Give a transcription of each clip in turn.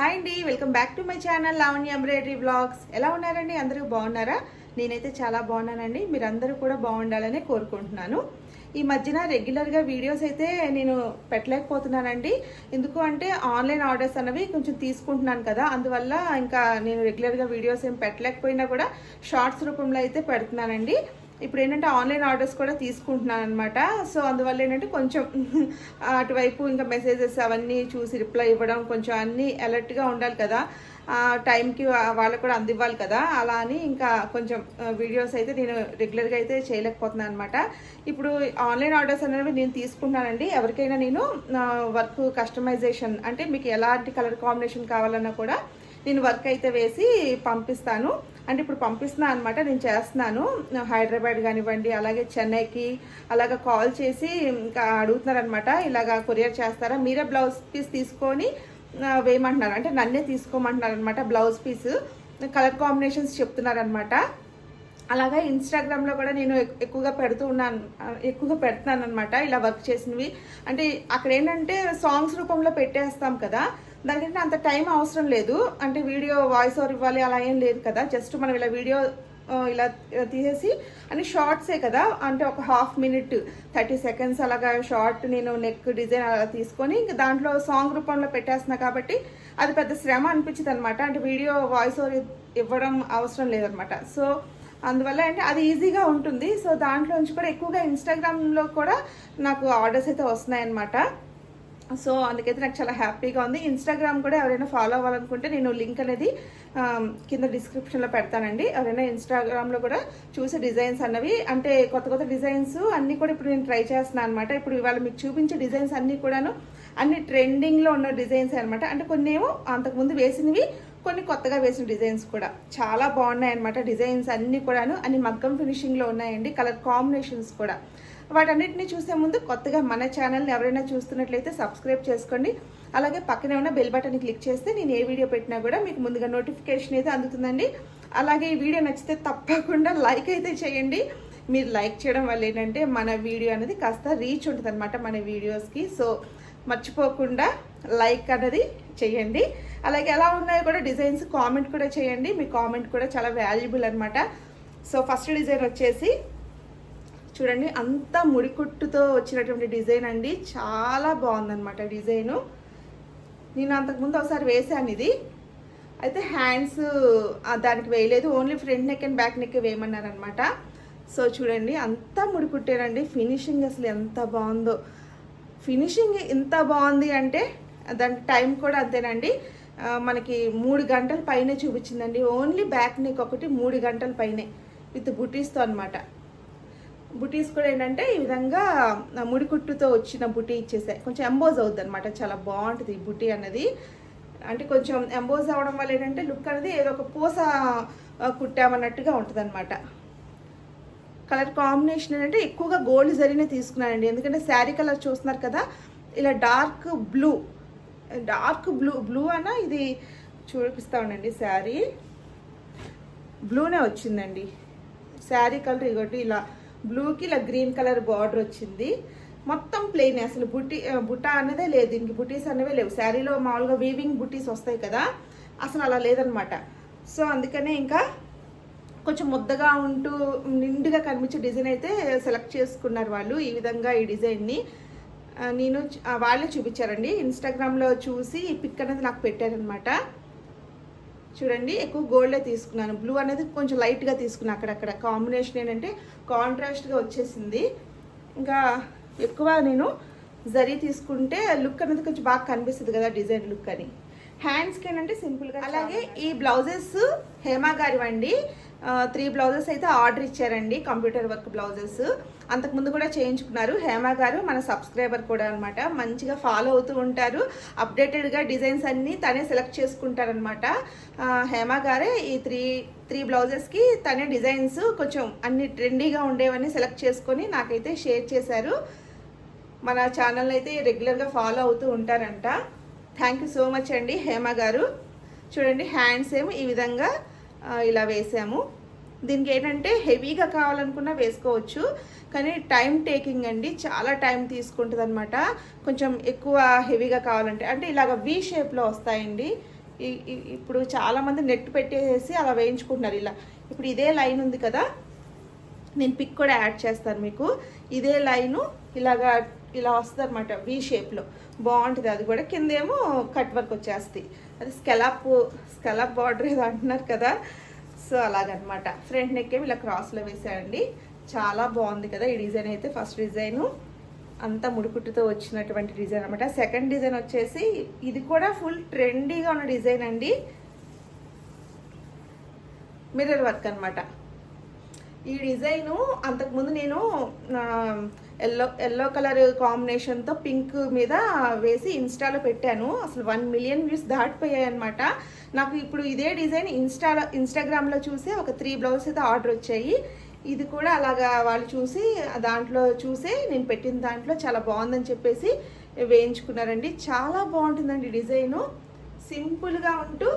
Hi అండి welcome back to my channel Lavanya embroidery blogs ఎలా ఉన్నారండి? అందరూ బాగున్నారా? నేనైతే చాలా బాగున్నానండి. మీరందరూ కూడా బాగుండాలని కోరుకుంటున్నాను. ఈ మధ్యన రెగ్యులర్గా వీడియోస్ అయితే నేను పెట్టలేకపోతున్నానండి. ఎందుకు అంటే ఆన్లైన్ ఆర్డర్స్ అనేవి కొంచెం తీసుకుంటున్నాను కదా. అందువల్ల ఇంకా నేను రెగ్యులర్గా వీడియోస్ ఏం పెట్టలేకపోయినా కూడా షార్ట్స్ రూపంలో అయితే పెడుతున్నానండి. ఇప్పుడు ఏంటంటే ఆన్లైన్ ఆర్డర్స్ కూడా తీసుకుంటున్నాను అనమాట సో అందువల్ల ఏంటంటే కొంచెం అటువైపు ఇంకా మెసేజెస్ అవన్నీ చూసి రిప్లై ఇవ్వడం కొంచెం అన్నీ అలర్ట్గా ఉండాలి కదా. టైంకి వాళ్ళకు కూడా అందివ్వాలి కదా. అలా అని ఇంకా కొంచెం వీడియోస్ అయితే నేను రెగ్యులర్గా అయితే చేయలేకపోతున్నాను అనమాట ఇప్పుడు ఆన్లైన్ ఆర్డర్స్ అనేవి నేను తీసుకుంటానండి ఎవరికైనా నేను వర్క్ కస్టమైజేషన్ అంటే మీకు ఎలాంటి కలర్ కాంబినేషన్ కావాలన్నా కూడా నేను వర్క్ అయితే వేసి పంపిస్తాను. అంటే ఇప్పుడు పంపిస్తున్నాను అనమాట నేను చేస్తున్నాను. హైదరాబాద్ కానివ్వండి అలాగే చెన్నైకి అలాగ కాల్ చేసి ఇంకా అడుగుతున్నారనమాట ఇలాగా కొరియర్ చేస్తారా? మీరే బ్లౌజ్ పీస్ తీసుకొని వేయమంటున్నారు. అంటే నన్నే తీసుకోమంటున్నారు అనమాట బ్లౌజ్ పీస్. కలర్ కాంబినేషన్స్ చెప్తున్నారనమాట అలాగే ఇన్స్టాగ్రామ్లో కూడా నేను ఎక్కువగా పెడుతూ ఉన్నాను ఎక్కువగా పెడుతున్నాను అనమాట ఇలా వర్క్ చేసినవి. అంటే అక్కడ ఏంటంటే సాంగ్స్ రూపంలో పెట్టేస్తాం కదా దానికంటే అంత టైం అవసరం లేదు. అంటే వీడియో వాయిస్ ఓవర్ ఇవ్వాలి అలా ఏం లేదు కదా. జస్ట్ మనం ఇలా వీడియో ఇలా తీసేసి అని షార్ట్సే కదా. అంటే ఒక హాఫ్ మినిట్ థర్టీ సెకండ్స్ అలాగా షార్ట్ నేను నెక్ డిజైన్ అలా తీసుకొని ఇంక దాంట్లో సాంగ్ రూపంలో పెట్టేస్తున్నా కాబట్టి అది పెద్ద శ్రమ అనిపించింది అనమాట అంటే వీడియో వాయిస్ ఓవర్ ఇవ్వడం అవసరం లేదనమాట సో అందువల్ల అంటే అది ఈజీగా ఉంటుంది. సో దాంట్లో నుంచి కూడా ఎక్కువగా ఇన్స్టాగ్రామ్లో కూడా నాకు ఆర్డర్స్ అయితే వస్తున్నాయన్నమాట. సో అందుకైతే నాకు చాలా హ్యాపీగా ఉంది. ఇన్స్టాగ్రామ్ కూడా ఎవరైనా ఫాలో అవ్వాలనుకుంటే నేను లింక్ అనేది కింద డిస్క్రిప్షన్లో పెడతానండి. ఎవరైనా ఇన్స్టాగ్రామ్లో కూడా చూసే డిజైన్స్ అన్నవి అంటే కొత్త కొత్త డిజైన్స్ అన్నీ కూడా ఇప్పుడు నేను ట్రై చేస్తున్నాను అనమాట ఇప్పుడు ఇవాళ మీకు చూపించే డిజైన్స్ అన్నీ కూడాను అన్ని ట్రెండింగ్లో ఉన్న డిజైన్స్ అనమాట అంటే కొన్ని ఏమో అంతకుముందు వేసినవి కొన్ని కొత్తగా వేసిన డిజైన్స్ కూడా. చాలా బాగున్నాయి అనమాట డిజైన్స్ అన్నీ కూడాను. అన్ని మగ్గం ఫినిషింగ్లో ఉన్నాయండి. కలర్ కాంబినేషన్స్ కూడా. వాటన్నిటిని చూసే ముందు కొత్తగా మన ఛానల్ని ఎవరైనా చూస్తున్నట్లయితే సబ్స్క్రైబ్ చేసుకోండి. అలాగే పక్కనే ఉన్న బెల్ బటన్ క్లిక్ చేస్తే నేను ఏ వీడియో పెట్టినా కూడా మీకు ముందుగా నోటిఫికేషన్ అయితే అందుతుందండి. అలాగే ఈ వీడియో నచ్చితే తప్పకుండా లైక్ అయితే చేయండి. మీరు లైక్ చేయడం వల్ల ఏంటంటే మన వీడియో అనేది కాస్త రీచ్ ఉంటుంది అనమాట మన వీడియోస్కి సో మర్చిపోకుండా లైక్ అనేది చేయండి. అలాగే ఎలా ఉన్నాయో కూడా డిజైన్స్ కామెంట్ కూడా చేయండి. మీ కామెంట్ కూడా చాలా వాల్యుబుల్ అనమాట సో ఫస్ట్ డిజైన్ వచ్చేసి చూడండి అంత ముడికుట్టుతో వచ్చినటువంటి డిజైన్ అండి. చాలా బాగుందన్నమాట డిజైను. నేను అంతకుముందు ఒకసారి వేసాను ఇది. అయితే హ్యాండ్స్ దానికి వేయలేదు. Only front neck and back neck వేయమన్నారనమాట so చూడండి అంతా ముడికుట్టేనండి ఫినిషింగ్ అసలు ఎంత బాగుందో. ఫినిషింగ్ ఎంత బాగుంది అంటే దానికి టైం కూడా అంతేనండి. మనకి మూడు గంటల పైనే చూపించిందండి. ఓన్లీ బ్యాక్ నెక్ ఒకటి మూడు గంటల పైనే విత్ బుటీస్తో అనమాట బుటీస్ కూడా ఏంటంటే ఈ విధంగా ముడి కుట్టుతో వచ్చిన బుటీ ఇచ్చేసాయి కొంచెం ఎంబోజ్ అవుద్ది అనమాట చాలా బాగుంటుంది ఈ బుటీ అన్నది అంటే కొంచెం ఎంబోజ్ అవడం వల్ల ఏంటంటే లుక్ అనేది ఏదో ఒక పూస కుట్టామన్నట్టుగా ఉంటుంది అనమాట కలర్ కాంబినేషన్ ఏంటంటే ఎక్కువగా గోల్డ్ జరీనే తీసుకున్నానండి. ఎందుకంటే శారీ కలర్ చూస్తున్నారు కదా ఇలా dark blue dark blue blue అనా ఇది చూపిస్తా ఉండండి శారీ. బ్లూనే వచ్చిందండి. శారీ కలర్ ఇగోటి ఇలా బ్లూకి ఇలా గ్రీన్ కలర్ బార్డర్ వచ్చింది. మొత్తం ప్లెయిన్ అసలు బుట్టి బుట్ట అనేదే లేదు. దీనికి బుటీస్ అనేవే లేవు. శారీలో మామూలుగా వీవింగ్ బుటీస్ వస్తాయి కదా అసలు అలా లేదనమాట. సో అందుకనే ఇంకా కొంచెం ముద్దగా ఉంటూ నిండుగా కనిపించే డిజైన్ అయితే సెలెక్ట్ చేసుకున్నారు వాళ్ళు. ఈ విధంగా ఈ డిజైన్ని నేను వాళ్ళే చూపించారండి. ఇన్స్టాగ్రామ్లో చూసి ఈ పిక్ అనేది నాకు పెట్టారనమాట. చూడండి ఎక్కువ గోల్డే తీసుకున్నాను. బ్లూ అనేది కొంచెం లైట్గా తీసుకున్నాను అక్కడక్కడ. కాంబినేషన్ ఏంటంటే కాంట్రాస్ట్గా వచ్చేసింది. ఇంకా ఎక్కువ నేను జరీ తీసుకుంటే లుక్ అనేది కొంచెం బాగా కనిపిస్తుంది కదా డిజైన్ లుక్ అని. హ్యాండ్స్కి ఏంటంటే సింపుల్గా అలాగే ఈ బ్లౌజెస్ హేమా గారివండి. త్రీ బ్లౌజెస్ అయితే ఆర్డర్ ఇచ్చారండి కంప్యూటర్ వర్క్ బ్లౌజెస్ అంతకుముందు కూడా చేయించుకున్నారు. హేమ గారు మన సబ్స్క్రైబర్ కూడా అనమాట మంచిగా ఫాలో అవుతూ ఉంటారు. అప్డేటెడ్గా డిజైన్స్ అన్నీ తనే సెలెక్ట్ చేసుకుంటారనమాట హేమ గారే ఈ త్రీ త్రీ బ్లౌజెస్కి తనే డిజైన్స్ కొంచెం అన్ని ట్రెండీగా ఉండేవన్నీ సెలెక్ట్ చేసుకొని నాకైతే షేర్ చేశారు. మన ఛానల్ అయితే రెగ్యులర్గా ఫాలో అవుతూ ఉంటారంట. థ్యాంక్ యూ సో మచ్ అండి హేమ గారు. చూడండి హ్యాండ్స్ ఏమో ఈ విధంగా ఇలా వేసాము. దీనికి ఏంటంటే హెవీగా కావాలనుకున్నా వేసుకోవచ్చు. కానీ టైం టేకింగ్ అండి చాలా టైం తీసుకుంటుంది అనమాట కొంచెం ఎక్కువ హెవీగా కావాలంటే అంటే ఇలాగ వి షేప్లో వస్తాయండి. ఇప్పుడు చాలామంది నెట్ పెట్టేసి అలా వేయించుకుంటున్నారు ఇలా. ఇప్పుడు ఇదే లైన్ ఉంది కదా నేను పిక్ కూడా యాడ్ చేస్తాను మీకు. ఇదే లైను ఇలాగా ఇలా వస్తుంది అనమాట వి షేప్లో. బాగుంటుంది అది కూడా. కిందేమో కట్ వర్క్ వచ్చేస్తుంది అది స్కెలాప్ స్కెలాప్ బార్డర్ ఏదో అంటున్నారు కదా. సో అలాగనమాట. ఫ్రంట్ నెక్ ఏమి ఇలా క్రాస్లో వేసాయండి చాలా బాగుంది కదా ఈ డిజైన్ అయితే ఫస్ట్ డిజైను. అంతా ముడుకుట్టుతో వచ్చినటువంటి డిజైన్ అనమాట. సెకండ్ డిజైన్ వచ్చేసి ఇది కూడా ఫుల్ ట్రెండీగా ఉన్న డిజైన్ అండి. మిర్రర్ వర్క్ అనమాట. ఈ డిజైను అంతకుముందు నేను ఎల్లో ఎల్లో కలర్ కాంబినేషన్తో పింక్ మీద వేసి ఇన్స్టాలో పెట్టాను. అసలు వన్ మిలియన్ వ్యూస్ దాటిపోయాయి అనమాట నాకు ఇప్పుడు ఇదే డిజైన్ ఇన్స్టాలో ఇన్స్టాగ్రామ్లో చూసి ఒక త్రీ బ్లౌజ్ అయితే ఆర్డర్ వచ్చాయి. ఇది కూడా అలాగా వాళ్ళు చూసి దాంట్లో చూసే నేను పెట్టిన దాంట్లో చాలా బాగుందని చెప్పేసి వేయించుకున్నారండి. చాలా బాగుంటుందండి డిజైను. సింపుల్గా ఉంటూ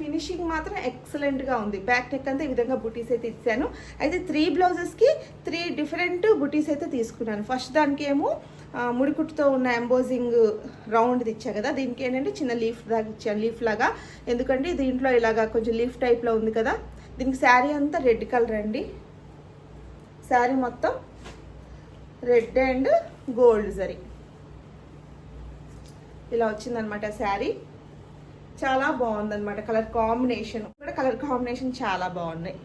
ఫినిషింగ్ మాత్రం ఎక్సలెంట్గా ఉంది. బ్యాక్ నెక్ అంతా ఈ విధంగా బుటీస్ అయితే ఇచ్చాను. అయితే త్రీ బ్లౌజెస్కి త్రీ డిఫరెంట్ బుటీస్ అయితే తీసుకున్నాను. ఫస్ట్ దానికి ఏమో ముడికుట్టుతో ఉన్న ఎంబోజింగ్ రౌండ్ది ఇచ్చా కదా దీనికి ఏంటంటే చిన్న లీఫ్ దాకా ఇచ్చాను లీఫ్ లాగా. ఎందుకంటే దీంట్లో ఇలాగా కొంచెం లీఫ్ టైప్లో ఉంది కదా దీనికి శారీ అంతా రెడ్ కలర్ అండి. శారీ మొత్తం రెడ్ అండ్ గోల్డ్ జరీ. ఇలా వచ్చిందనమాట శారీ. చాలా బాగుందనమాట కలర్ కాంబినేషన్. కూడా కలర్ కాంబినేషన్ చాలా బాగున్నాయి.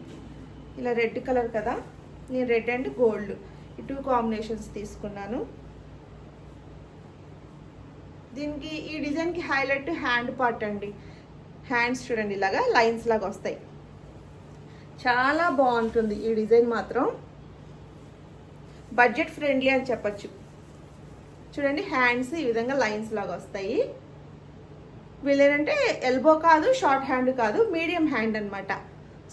ఇలా రెడ్ కలర్ కదా? నేను రెడ్ అండ్ గోల్డ్ ఈ టూ కాంబినేషన్స్ తీసుకున్నాను. దీనికి ఈ డిజైన్కి హైలైట్ హ్యాండ్ పార్ట్ అండి. హ్యాండ్స్ చూడండి ఇలాగా లైన్స్ లాగా వస్తాయి. చాలా బాగుంటుంది ఈ డిజైన్ మాత్రం. బడ్జెట్ ఫ్రెండ్లీ అని చెప్పచ్చు. చూడండి హ్యాండ్స్ ఈ విధంగా లైన్స్ లాగా వస్తాయి. వీళ్ళేంటంటే ఎల్బో కాదు షార్ట్ హ్యాండ్ కాదు మీడియం హ్యాండ్ అనమాట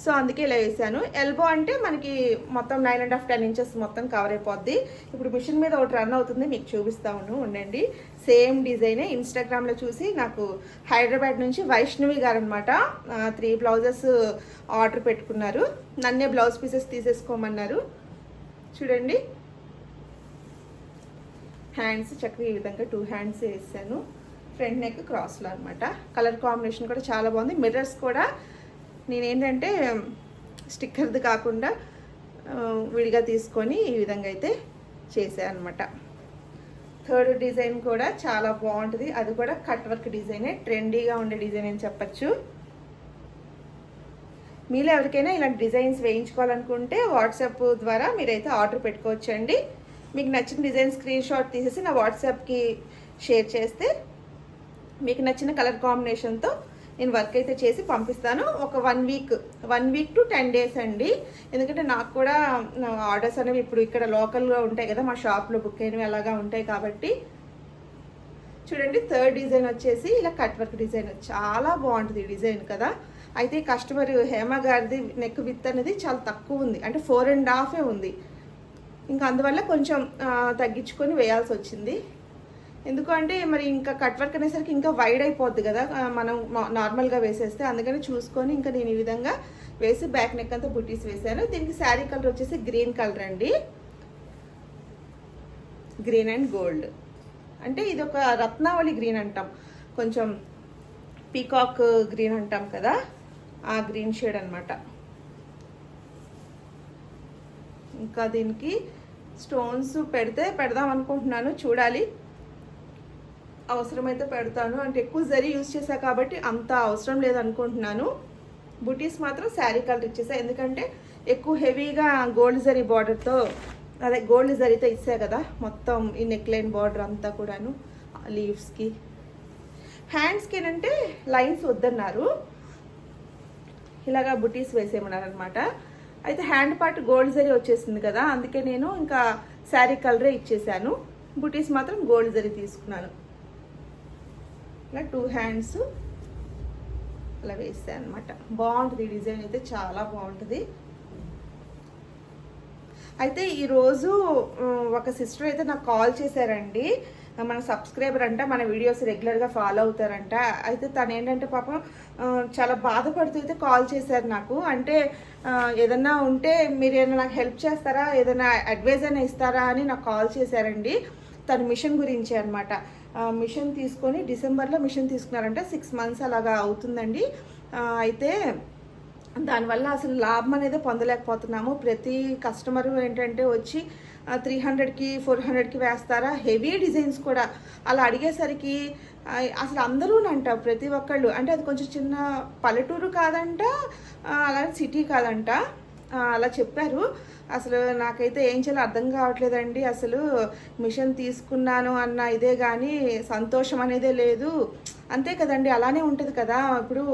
సో అందుకే ఇలా వేసాను. ఎల్బో అంటే మనకి మొత్తం nine and half ten inches మొత్తం కవర్ అయిపోద్ది. ఇప్పుడు మిషన్ మీద ఒకటి రన్ అవుతుంది మీకు చూపిస్తాను ఉండండి. సేమ్ డిజైనే ఇన్స్టాగ్రామ్లో చూసి నాకు హైదరాబాద్ నుంచి వైష్ణవి గారు అనమాట త్రీ బ్లౌజెస్ ఆర్డర్ పెట్టుకున్నారు. నన్నే బ్లౌజ్ పీసెస్ తీసేసుకోమన్నారు. చూడండి. హ్యాండ్స్ చక్కగా ఈ విధంగా టూ హ్యాండ్స్ వేసాను. ఫ్రంట్ నెక్ క్రాస్లో అనమాట కలర్ కాంబినేషన్ కూడా చాలా బాగుంది. మిర్రర్స్ కూడా నేనేంటంటే స్టిక్కర్ది కాకుండా విడిగా తీసుకొని ఈ విధంగా అయితే చేశాను అనమాట థర్డ్ డిజైన్ కూడా చాలా బాగుంటుంది. అది కూడా కట్ వర్క్ డిజైనే. ట్రెండీగా ఉండే డిజైన్ అని చెప్పచ్చు. మీలో ఎవరికైనా ఇలాంటి డిజైన్స్ వేయించుకోవాలనుకుంటే వాట్సాప్ ద్వారా మీరైతే ఆర్డర్ పెట్టుకోవచ్చండి. మీకు నచ్చిన డిజైన్ స్క్రీన్ షాట్ తీసేసి నా వాట్సాప్కి షేర్ చేస్తే మీకు నచ్చిన కలర్ కాంబినేషన్తో నేను వర్క్ అయితే చేసి పంపిస్తాను. ఒక one week one week to ten days అండి. ఎందుకంటే నాకు కూడా ఆర్డర్స్ అనేవి ఇప్పుడు ఇక్కడ లోకల్గా ఉంటాయి కదా మా షాప్లో బుక్ అయినవి అలాగా ఉంటాయి కాబట్టి. చూడండి థర్డ్ డిజైన్ వచ్చేసి ఇలా కట్ వర్క్ డిజైన్. చాలా బాగుంటుంది ఈ డిజైన్ కదా. అయితే కస్టమర్ హేమ గారిది నెక్ విత్ అనేది చాలా తక్కువ ఉంది. అంటే ఫోర్ అండ్ హాఫే ఉంది. ఇంకా అందువల్ల కొంచెం తగ్గించుకొని వేయాల్సి వచ్చింది. ఎందుకంటే మరి ఇంకా కట్ వర్క్ అనేసరికి ఇంకా వైడ్ అయిపోద్ది కదా మనం నార్మల్గా వేసేస్తే. అందుకని చూసుకొని ఇంకా నేను ఈ విధంగా వేసి బ్యాక్ నెక్ అంతా బుటీస్ వేసాను. దీనికి శారీ కలర్ వచ్చేసి గ్రీన్ కలర్ అండి. గ్రీన్ అండ్ గోల్డ్ అంటే ఇది ఒక రత్నావళి గ్రీన్ అంటాం. కొంచెం పీకాక్ గ్రీన్ అంటాం కదా ఆ గ్రీన్ షేడ్ అనమాట ఇంకా దీనికి స్టోన్స్ పెడితే పెడదాం అనుకుంటున్నాను. చూడాలి. అవసరమైతే పెడతాను. అంటే ఎక్కువ జరీ యూజ్ చేశా కాబట్టి అంత అవసరం లేదనుకుంటున్నాను. బుటీస్ మాత్రం శారీ కలర్ ఇచ్చేసా ఎందుకంటే ఎక్కువ హెవీగా గోల్డ్ జరీ బార్డర్తో అదే గోల్డ్ జరీతో ఇచ్చా కదా మొత్తం ఈ నెక్లైన్ బార్డర్ అంతా కూడాను లీవ్స్కి హ్యాండ్స్కి ఏంటంటే లైన్స్ వద్దన్నారు. ఇలాగా బుటీస్ వేసేయమన్నారు అనమాట అయితే హ్యాండ్ పార్ట్ గోల్డ్ జరీ వచ్చేసింది కదా అందుకే నేను ఇంకా శారీ కలరే ఇచ్చేసాను బుటీస్ మాత్రం గోల్డ్ జరీ తీసుకున్నాను. ఇలా టూ హ్యాండ్స్ అలా వేసాను అనమాట బాగుంటుంది డిజైన్ అయితే చాలా బాగుంటుంది. అయితే ఈరోజు ఒక సిస్టర్ అయితే నాకు కాల్ చేశారండి. మన సబ్స్క్రైబర్ అంట మన వీడియోస్ రెగ్యులర్గా ఫాలో అవుతారంట. అయితే తను ఏంటంటే పాపం చాలా బాధపడుతూ అయితే కాల్ చేశారు నాకు. అంటే ఏదన్నా ఉంటే మీరు ఏదైనా నాకు హెల్ప్ చేస్తారా? ఏదైనా అడ్వైజ్ అయినా ఇస్తారా అని నాకు కాల్ చేశారండి. తన మిషన్ గురించి అనమాట మిషన్ తీసుకొని డిసెంబర్లో మిషన్ తీసుకున్నారంట. సిక్స్ మంత్స్ అలాగా అవుతుందండి. అయితే దానివల్ల అసలు లాభం అనేది పొందలేకపోతున్నాము. ప్రతి కస్టమర్ ఏంటంటే వచ్చి త్రీ హండ్రెడ్కి ఫోర్ హండ్రెడ్కి వేస్తారా? హెవీ డిజైన్స్ కూడా. అలా అడిగేసరికి అసలు అందరూనంట ప్రతి ఒక్కళ్ళు. అంటే అది కొంచెం చిన్న పల్లెటూరు కాదంట అలా సిటీ కాదంట. అలా చెప్పారు. అసలు నాకైతే ఏం చేయాలో అర్థం కావట్లేదండి. అసలు మిషన్ తీసుకున్నాను అన్న ఇదే కానీ సంతోషం అనేదే లేదు. అంతే కదండి అలానే ఉంటుంది కదా. ఇప్పుడు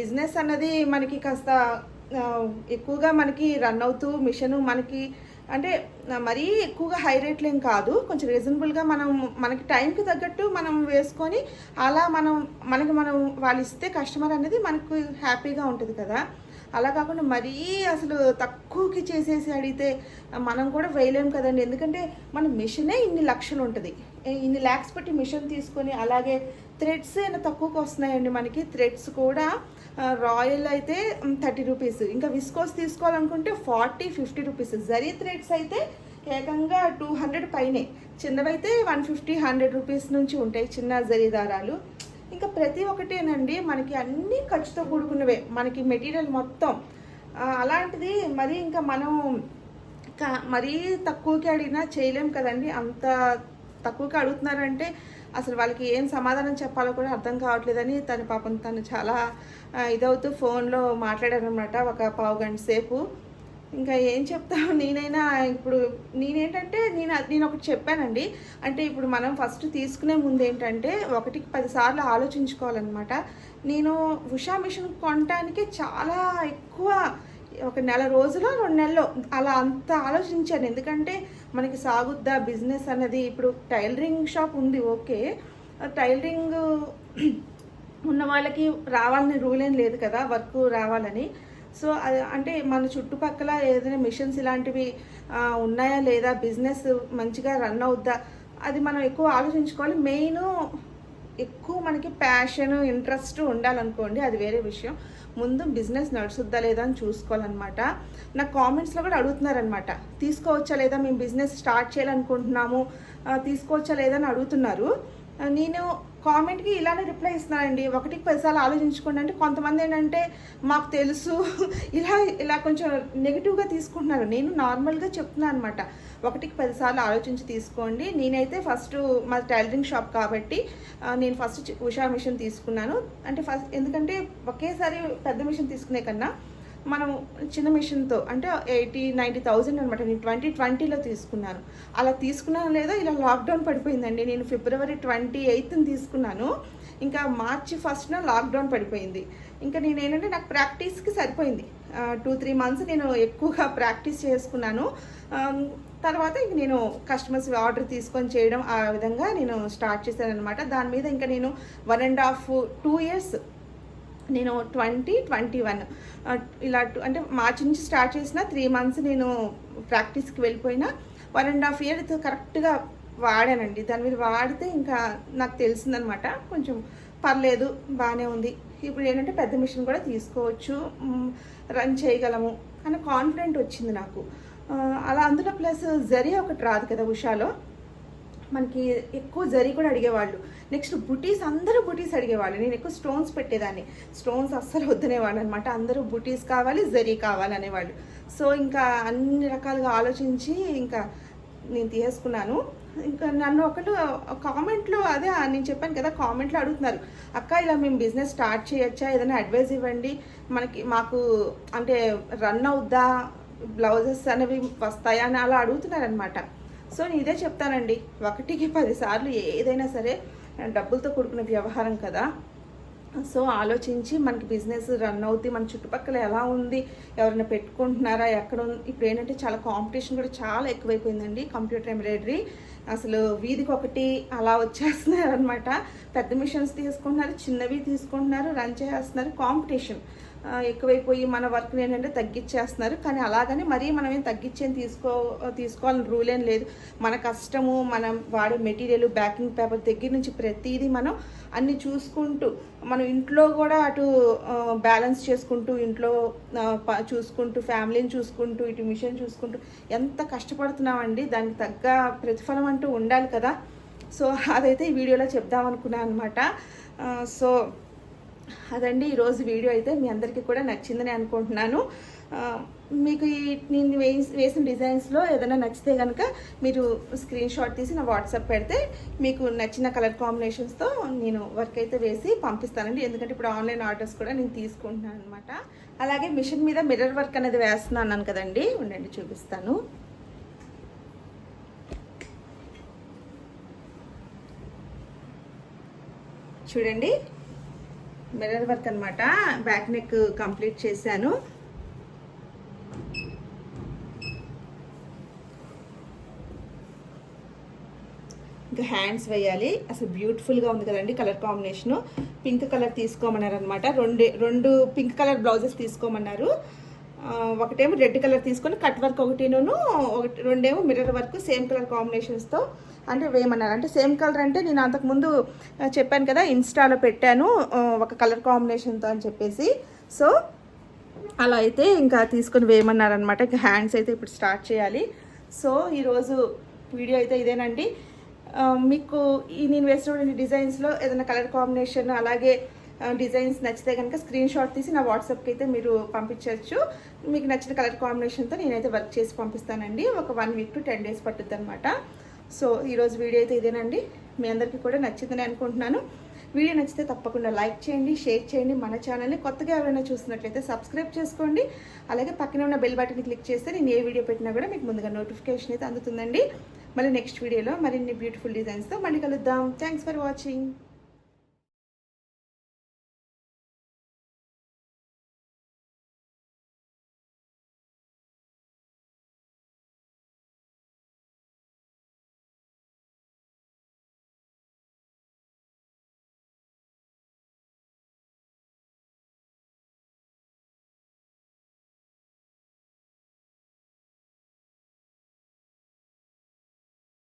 బిజినెస్ అన్నది మనకి కాస్త ఎక్కువగా మనకి రన్ అవుతూ మిషన్ మనకి అంటే మరీ ఎక్కువగా హై రేట్లు ఏం కాదు. కొంచెం రీజనబుల్గా మనం మనకి టైంకి తగ్గట్టు మనం వేసుకొని అలా మనం మనకి మనం వాళ్ళు ఇస్తే కస్టమర్ అనేది మనకు హ్యాపీగా ఉంటుంది కదా. అలా కాకుండా మరీ అసలు తక్కువకి చేసేసి అడిగితే మనం కూడా వేయలేం కదండి. ఎందుకంటే మన మిషనే ఇన్ని లక్షలు ఉంటుంది. ఇన్ని ల్యాక్స్ పెట్టి మిషన్ తీసుకొని అలాగే థ్రెడ్స్ అయినా తక్కువకి వస్తున్నాయండి మనకి. థ్రెడ్స్ కూడా రాయల్ అయితే థర్టీ రూపీస్ ఇంకా విస్కోస్ తీసుకోవాలనుకుంటే forty fifty rupees zari threads అయితే ఏకంగా టూ హండ్రెడ్ పైనే. చిన్నవైతే వన్ ఫిఫ్టీ హండ్రెడ్ రూపీస్ నుంచి ఉంటాయి చిన్న జరీ దారాలు. ఇంకా ప్రతి ఒక్కటేనండి మనకి అన్నీ ఖర్చుతో కూడుకున్నవే. మనకి మెటీరియల్ మొత్తం. అలాంటిది మరి ఇంకా మనం మరీ తక్కువకి అడిగినా చేయలేం కదండి. అంత తక్కువకి అడుగుతున్నారంటే అసలు వాళ్ళకి ఏం సమాధానం చెప్పాలో కూడా అర్థం కావట్లేదని తను పాపం తను చాలా ఇదవుతూ ఫోన్లో మాట్లాడారనమాట ఒక పావు గంట సేపు. ఇంకా ఏం చెప్తావు? నేనైనా ఇప్పుడు నేనేంటంటే నేను నేను ఒకటి చెప్పానండి. అంటే ఇప్పుడు మనం ఫస్ట్ తీసుకునే ముందు ఏంటంటే ఒకటికి పదిసార్లు ఆలోచించుకోవాలన్నమాట. నేను ఉషా మిషన్ కొనటానికి చాలా ఎక్కువ ఒక నెల రోజులో రెండు నెలలు అలా అంత ఆలోచించాను. ఎందుకంటే మనకి సాగుద్దా బిజినెస్ అన్నది ఇప్పుడు టైలరింగ్ షాప్ ఉంది ఓకే. టైలరింగ్ ఉన్న వాళ్ళకి రావాలని రూల్ ఏం లేదు కదా వర్క్ రావాలని. సో అది అంటే మన చుట్టుపక్కల ఏదైనా మిషన్స్ ఇలాంటివి ఉన్నాయా లేదా? బిజినెస్ మంచిగా రన్ అవుద్దా? అది మనం ఎక్కువ ఆలోచించుకోవాలి. మెయిన్ ఎక్కువ మనకి ప్యాషన్ ఇంట్రెస్ట్ ఉండాలనుకోండి అది వేరే విషయం. ముందు బిజినెస్ నడుచుద్దా లేదా అని చూసుకోవాలన్నమాట. నా కామెంట్స్లో కూడా అడుగుతున్నారనమాట తీసుకోవచ్చా లేదా? మేము బిజినెస్ స్టార్ట్ చేయాలనుకుంటున్నాము. తీసుకోవచ్చా లేదా అని అడుగుతున్నారు. నేను కామెంట్కి ఇలానే రిప్లై ఇస్తున్నానండి ఒకటికి పదిసార్లు ఆలోచించుకోండి. అంటే కొంతమంది ఏంటంటే మాకు తెలుసు. ఇలా ఇలా కొంచెం నెగిటివ్గా తీసుకుంటున్నారు. నేను నార్మల్గా చెప్తున్నాను అనమాట ఒకటికి పదిసార్లు ఆలోచించి తీసుకోండి. నేనైతే ఫస్ట్ మా టైలరింగ్ షాప్ కాబట్టి నేను ఫస్ట్ ఉషా మిషన్ తీసుకున్నాను. అంటే ఫస్ట్ ఎందుకంటే ఒకేసారి పెద్ద మిషన్ తీసుకునే కన్నా మనం చిన్న మిషన్తో అంటే ఎయిటీ నైంటీ థౌజండ్ అనమాట నేను ట్వంటీ ట్వంటీలో తీసుకున్నాను. అలా తీసుకున్నాను లేదో ఇలా లాక్డౌన్ పడిపోయిందండి. నేను ఫిబ్రవరి ట్వంటీ ఎయిత్ని తీసుకున్నాను. ఇంకా మార్చి ఫస్ట్న లాక్డౌన్ పడిపోయింది. ఇంకా నేను ఏంటంటే నాకు ప్రాక్టీస్కి సరిపోయింది. టూ త్రీ మంత్స్ నేను ఎక్కువగా ప్రాక్టీస్ చేసుకున్నాను. తర్వాత ఇంక నేను కస్టమర్స్ ఆర్డర్ తీసుకొని చేయడం ఆ విధంగా నేను స్టార్ట్ చేశాను అనమాట దాని మీద ఇంకా నేను one and half two years నేను ట్వంటీ ట్వంటీ వన్ ఇలా అంటే మార్చి నుంచి స్టార్ట్ చేసిన త్రీ మంత్స్ నేను ప్రాక్టీస్కి వెళ్ళిపోయినా. వన్ అండ్ హాఫ్ ఇయర్ కరెక్ట్గా వాడానండి. దాని మీద వాడితే ఇంకా నాకు తెలిసిందనమాట. కొంచెం పర్లేదు బాగానే ఉంది. ఇప్పుడు ఏంటంటే పెద్ద మిషన్ కూడా తీసుకోవచ్చు రన్ చేయగలము అనే కాన్ఫిడెంట్ వచ్చింది నాకు. అలా అందులో ప్లస్ జరి ఒకటి రాదు కదా ఉషాలో. మనకి ఎక్కువ జరీ కూడా అడిగేవాళ్ళు. నెక్స్ట్ బుటీస్ అందరూ బుటీస్ అడిగేవాళ్ళు. నేను ఎక్కువ స్టోన్స్ పెట్టేదాన్ని. స్టోన్స్ అస్సలు వద్దనేవాళ్ళు అనమాట అందరూ బుటీస్ కావాలి జరీ కావాలి అనేవాళ్ళు. సో ఇంకా అన్ని రకాలుగా ఆలోచించి ఇంకా నేను తీసుకున్నాను ఇంకా నన్ను ఒకళ్ళు కామెంట్లో అదే నేను చెప్పాను కదా కామెంట్లో అడుగుతున్నారు. అక్క ఇలా మేము బిజినెస్ స్టార్ట్ చేయొచ్చా? ఏదైనా అడ్వైస్ ఇవ్వండి. మనకి మాకు అంటే రన్ అవుద్దా? బ్లౌజెస్ అనేవి వస్తాయా? అని అలా అడుగుతున్నారనమాట సో నేను ఇదే చెప్తానండి. ఒకటికి పదిసార్లు ఏదైనా సరే డబ్బులతో కూడుకున్న వ్యవహారం కదా. సో ఆలోచించి మనకి బిజినెస్ రన్ అవుతుంది మన చుట్టుపక్కల ఎలా ఉంది ఎవరైనా పెట్టుకుంటున్నారా ఎక్కడ ఉంది. ఇప్పుడు ఏంటంటే చాలా కాంపిటీషన్ కూడా చాలా ఎక్కువైపోయిందండి కంప్యూటర్ ఎంబ్రాయిడరీ అసలు వీధికి ఒకటి అలా వచ్చేస్తున్నారు అనమాట పెద్ద మిషన్స్ తీసుకుంటున్నారు చిన్నవి తీసుకుంటున్నారు రన్ చేస్తున్నారు కాంపిటీషన్ ఎక్కువైపోయి మన వర్క్ని ఏంటంటే తగ్గించేస్తున్నారు. కానీ అలాగని మరీ మనం ఏం తగ్గించేం తీసుకో తీసుకోవాలని రూల్ ఏం లేదు. మన కష్టము మనం వాడే మెటీరియల్ బ్యాకింగ్ పేపర్ దగ్గర నుంచి ప్రతిదీ మనం అన్ని చూసుకుంటూ మనం ఇంట్లో కూడా అటు బ్యాలెన్స్ చేసుకుంటూ ఇంట్లో చూసుకుంటూ ఫ్యామిలీని చూసుకుంటూ ఇటు మిషన్ చూసుకుంటూ ఎంత కష్టపడుతున్నామండి. దానికి తగ్గ ప్రతిఫలం అంటూ ఉండాలి కదా. సో అదైతే ఈ వీడియోలో చెప్దాం అనుకున్నాను అనమాట సో అదండి ఈరోజు వీడియో అయితే మీ అందరికీ కూడా నచ్చిందని అనుకుంటున్నాను. మీకు ఈ నేను వేసి వేసిన డిజైన్స్లో ఏదైనా నచ్చితే కనుక మీరు స్క్రీన్ షాట్ తీసి నా వాట్సాప్ పెడితే మీకు నచ్చిన కలర్ కాంబినేషన్స్తో నేను వర్క్ అయితే వేసి పంపిస్తానండి. ఎందుకంటే ఇప్పుడు ఆన్లైన్ ఆర్డర్స్ కూడా నేను తీసుకుంటున్నాను అనమాట అలాగే మిషన్ మీద మిర్రర్ వర్క్ అనేది వేస్తున్నాను కదండి. ఉండండి చూపిస్తాను. చూడండి. మిర్రర్ వర్క్ అనమాట బ్యాక్ నెక్ కంప్లీట్ చేశాను. ఇంకా హ్యాండ్స్ వేయాలి. అసలు బ్యూటిఫుల్గా ఉంది కదండి కలర్ కాంబినేషను. పింక్ కలర్ తీసుకోమన్నారు అనమాట రెండు రెండు పింక్ కలర్ బ్లౌజెస్ తీసుకోమన్నారు. ఒకటేమో రెడ్ కలర్ తీసుకొని కట్ వర్క్ ఒకటినూను ఒకటి రెండేమో మిర్రర్ వర్క్ సేమ్ కలర్ కాంబినేషన్స్తో అంటే వేయమన్నారు. అంటే సేమ్ కలర్ అంటే నేను అంతకుముందు చెప్పాను కదా ఇన్స్టాలో పెట్టాను ఒక కలర్ కాంబినేషన్తో అని చెప్పేసి. సో అలా అయితే ఇంకా తీసుకొని వేయమన్నారనమాట ఇంకా హ్యాండ్స్ అయితే ఇప్పుడు స్టార్ట్ చేయాలి. సో ఈరోజు వీడియో అయితే ఇదేనండి. మీకు ఈ నేను వేసినటువంటి డిజైన్స్లో ఏదైనా కలర్ కాంబినేషన్ అలాగే డిజైన్స్ నచ్చితే కనుక స్క్రీన్ షాట్ తీసి నా వాట్సాప్కి అయితే మీరు పంపించవచ్చు. మీకు నచ్చిన కలర్ కాంబినేషన్తో నేనైతే వర్క్ చేసి పంపిస్తానండి. ఒక one week to ten days పట్టుద్ది అనమాట సో ఈరోజు వీడియో అయితే ఇదేనండి. మీ అందరికీ కూడా నచ్చిందని అనుకుంటున్నాను. వీడియో నచ్చితే తప్పకుండా లైక్ చేయండి షేర్ చేయండి. మన ఛానల్ని కొత్తగా ఎవరైనా చూసినట్లయితే సబ్స్క్రైబ్ చేసుకోండి. అలాగే పక్కన ఉన్న బెల్ బటన్ క్లిక్ చేస్తే నేను ఏ వీడియో పెట్టినా కూడా మీకు ముందుగా నోటిఫికేషన్ అయితే అందుతుందండి. మళ్ళీ నెక్స్ట్ వీడియోలో మరిన్ని బ్యూటిఫుల్ డిజైన్స్తో మళ్ళీ కలుద్దాం. Thanks for watching.